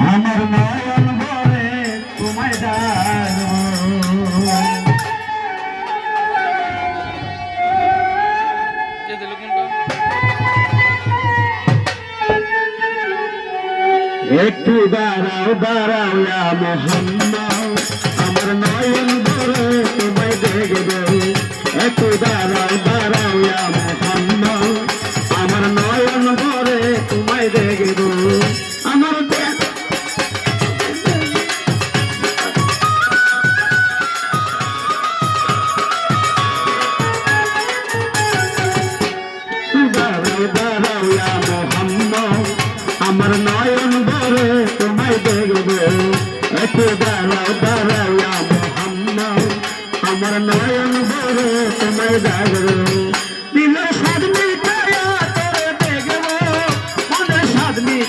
আমার নয়ন ভরে তোমায় ডাকবো। একটু দাঁড়াও দাঁড়াও মোহাম্মদ। আমার নয়ন ভরে তোমায় দেখব। একটু দাঁড়াও।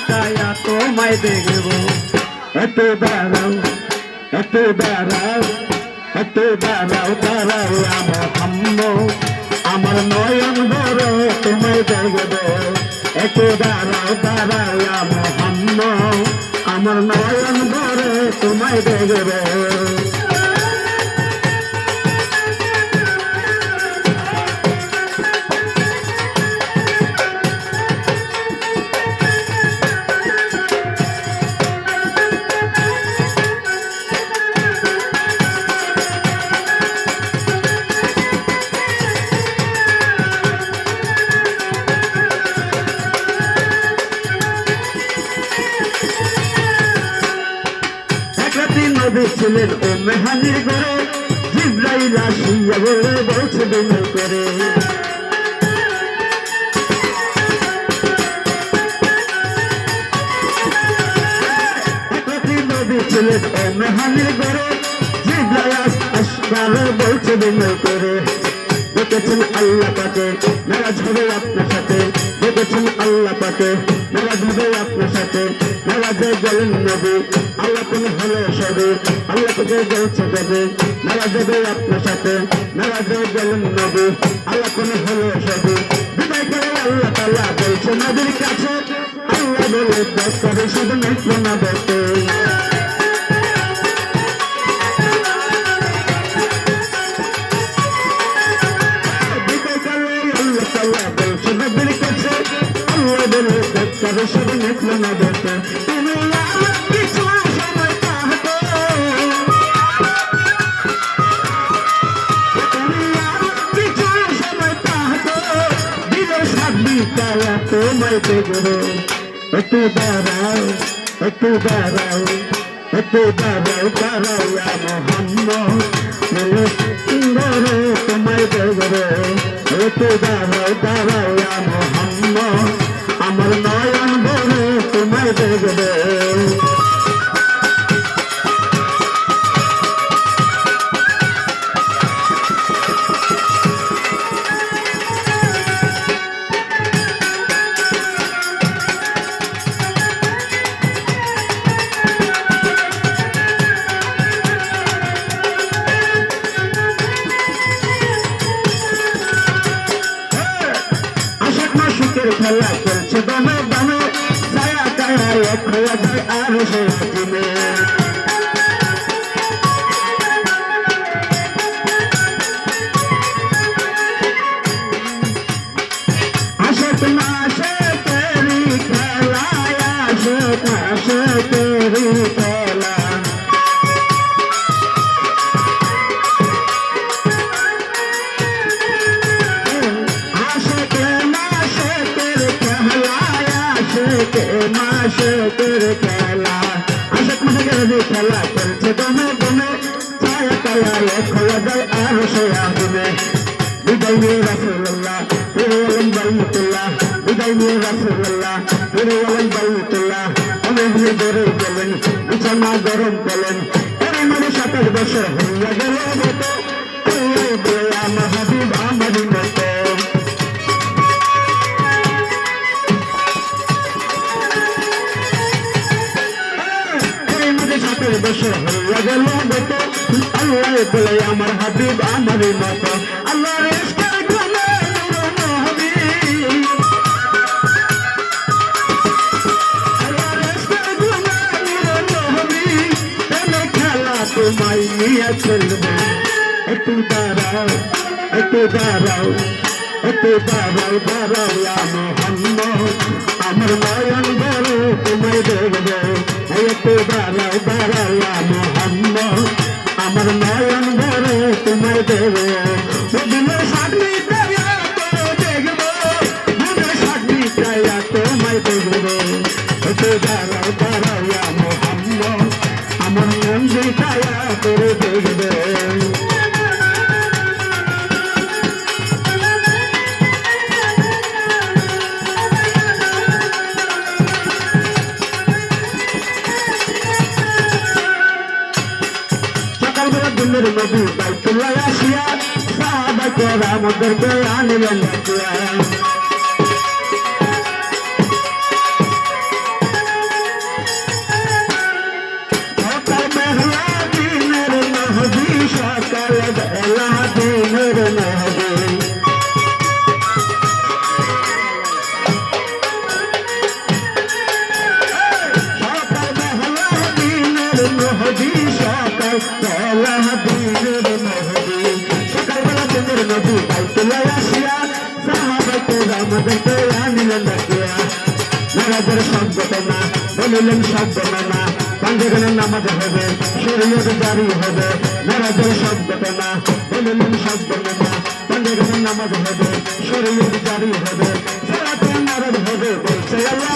কায়া তোমায় দেখব। একটু দাঁড়াও একটু দাঁড়াও একটু দাঁড়াও দাঁড়াও ইয়া মোহাম্মদ আমার নয়ন ভরে তোমায় দেখব। একটু দাঁড়াও দাঁড়াও ইয়া মোহাম্মদ আমার নয়ন ভরে তোমায় দেখব। একরাতে নবী ছিলেন ও মেহানির ঘরে, জিব্রাইল আসিয়া বলে বলছে বিনয় করে একরাতে ও মেহানির ঘরে, জিব্রাইল আসকালে বলছে করে দেখেছেন আল্লাহ পাকে নারাজ হবে আপনার সাথে। দেখেছেন আল্লাহ পাকে নারাজ হবে আপনার সাথে। নারাজে গেলেন নবী, আল্লাহ তুমি হলে সবে আল্লাহ তোকে বলছে দেবে নারাজ হবে আপনার সাথে, নারাজে গেলেন নবী, আল্লাহ তুমি হলে সবে বিদায় করে আল্লাহ তাল্লাহ বলছে নদীর কাছে আল্লাহ বলে দশ করে শুধু না দেখতে। তোমায় দেখব একটু দাঁড়াও একটু দাঁড়াও একটু দাঁড়াও দাঁড়াও দমে দমে এক হয়ে যায় আর সে तीर केला अशक मगरवी कला पंच गमे गमे छाया कला लेख वजल आरशया गुमे बिदौनी गरम गलन मेरे शतक बशर हुआ गलो बेटा শহর লাগালো মতো আল্লাহ বলে আমার হাবিব আমার মতো আল্লাহ তোমায় নিয়ে চলবে একটু দাঁড়াও মায়ন ধরো তোমায় দেখবে দাঁড়াও দাঁড়াও ইয়া মোহাম্মদ, আমার নয়ন বড় তোমায় দেবে। দিনের সামনে দেখব দিনের সামনে তোমায় দেখব। একটু দাঁড়াও দাঁড়াও দিনের নদী বাইতুল্লাহ আসিয়া সাহাবা কেরা আমাদেরকে আনিলেন ডাকিয়া। নারাজের শব্দ না, বলিলেন শব্দ না। পাঞ্জগণের নামাজ হবে, শরীয়ত জারি হবে, নারাজের শব্দ না, বলিলেন শব্দ না। পাঞ্জগণের নামাজ হবে, শরীয়ত জারি হবে সারাতে নারাজ হবে, বলছে আল্লাহ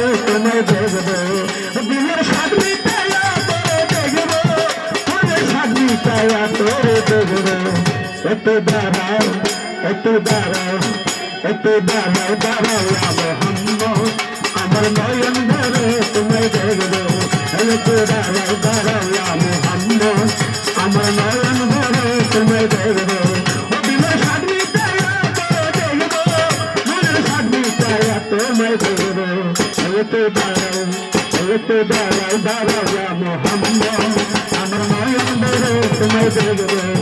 তায়া তোরে দেখব একটু দাঁড়াও একটু দাঁড়াও একটু দাঁড়াও দাঁড়াও মোহাম্মদ আমার নয়ন ধরে তোমায় দেখব একটু দাঁড়াও দাঁড়াও মোহাম্মদ আমার নয়ন ধরে তোমায় দেখব তোমায় দেখব একটু দাঁড়াও একটু দাঁড়াও দাঁড়াও মোহাম্মদ আমার নয়ন ধরে